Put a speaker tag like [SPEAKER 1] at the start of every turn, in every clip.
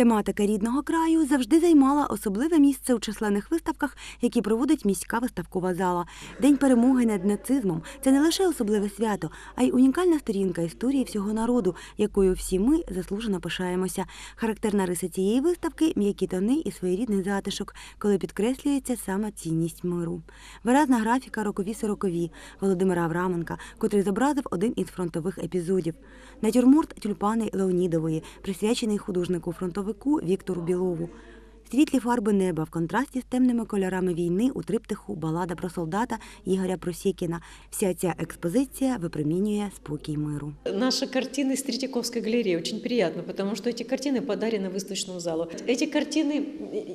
[SPEAKER 1] Тематика рідного краю завжди займала особливе місце у численних виставках, які проводить міська виставкова зала. День перемоги над нацизмом це не лише особливе свято, а й унікальна сторінка історії всього народу, якою всі ми заслужено пишаємося. Характерна риса цієї виставки м'які тони і своєрідний затишок, коли підкреслюється саме цінність миру. Виразна графіка рокові сорокові Володимира Авраменка, котрий зобразив один із фронтових епізодів. Натюрморт тюльпани Леонідової, присвячений художнику фронтовику Віктору Білову. Світлі фарби неба в контрасті з темними кольорами війни у триптиху Балада про солдата Ігоря Просікіна. Вся ця експозиція випромінює спокій миру.
[SPEAKER 2] Наши картины с Третьяковской галереи очень приятно, потому что эти картины подарены выставочному залу. Эти картины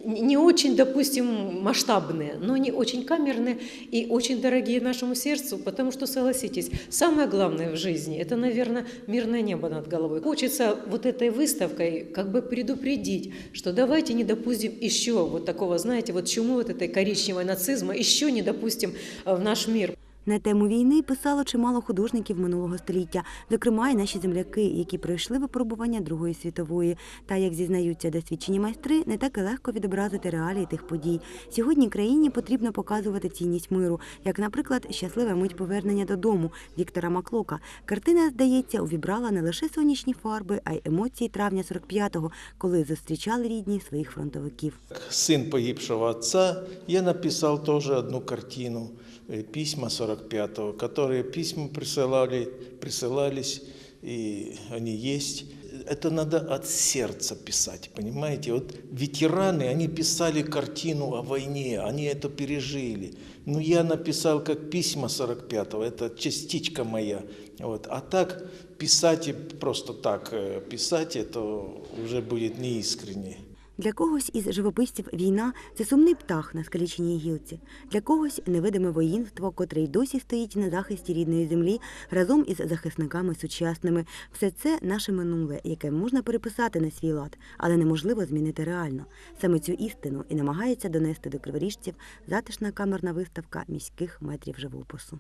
[SPEAKER 2] не очень, допустим, масштабные, но они очень камерные и очень дорогие нашему сердцу, потому что, согласитесь, самое главное в жизни – это, наверное, мирное небо над головой. Хочется вот этой выставкой как бы предупредить, что давайте не допустим еще вот такого, знаете, вот чуму вот этой коричневой нацизма, еще не допустим э, в наш мир.
[SPEAKER 1] На тему війни писало чимало художників минулого століття, зокрема і наші земляки, які пройшли випробування Другої світової. Та, як зізнаються досвідчені майстри, не так і легко відобразити реалії тих подій. Сьогодні країні потрібно показувати цінність миру, як, наприклад, щаслива мить повернення додому Віктора Маклока. Картина, здається, увібрала не лише сонячні фарби, а й емоції травня 45-го, коли зустрічали рідні своїх фронтовиків.
[SPEAKER 3] сын погибшего отца, я написал тоже одну картину, э, письма 45-го, которые письма присылали, присылались, и они есть. Это надо от сердца писать, понимаете? Вот ветераны, они писали картину о войне, они это пережили. Ну, я написал как письма 45-го, это частичка моя. Вот. А так писать и просто так э, писать, это уже будет неискренне.
[SPEAKER 1] Для когось із живописців війна це сумний птах на скаліченій гілці, для когось невидиме воїнство, котре й досі стоїть на захисті рідної землі разом із захисниками сучасними. Все це наше минуле, яке можна переписати на свій лад, але неможливо змінити реально. Саме цю істину і намагається донести до криворіжців затишна камерна виставка міських метрів живопису.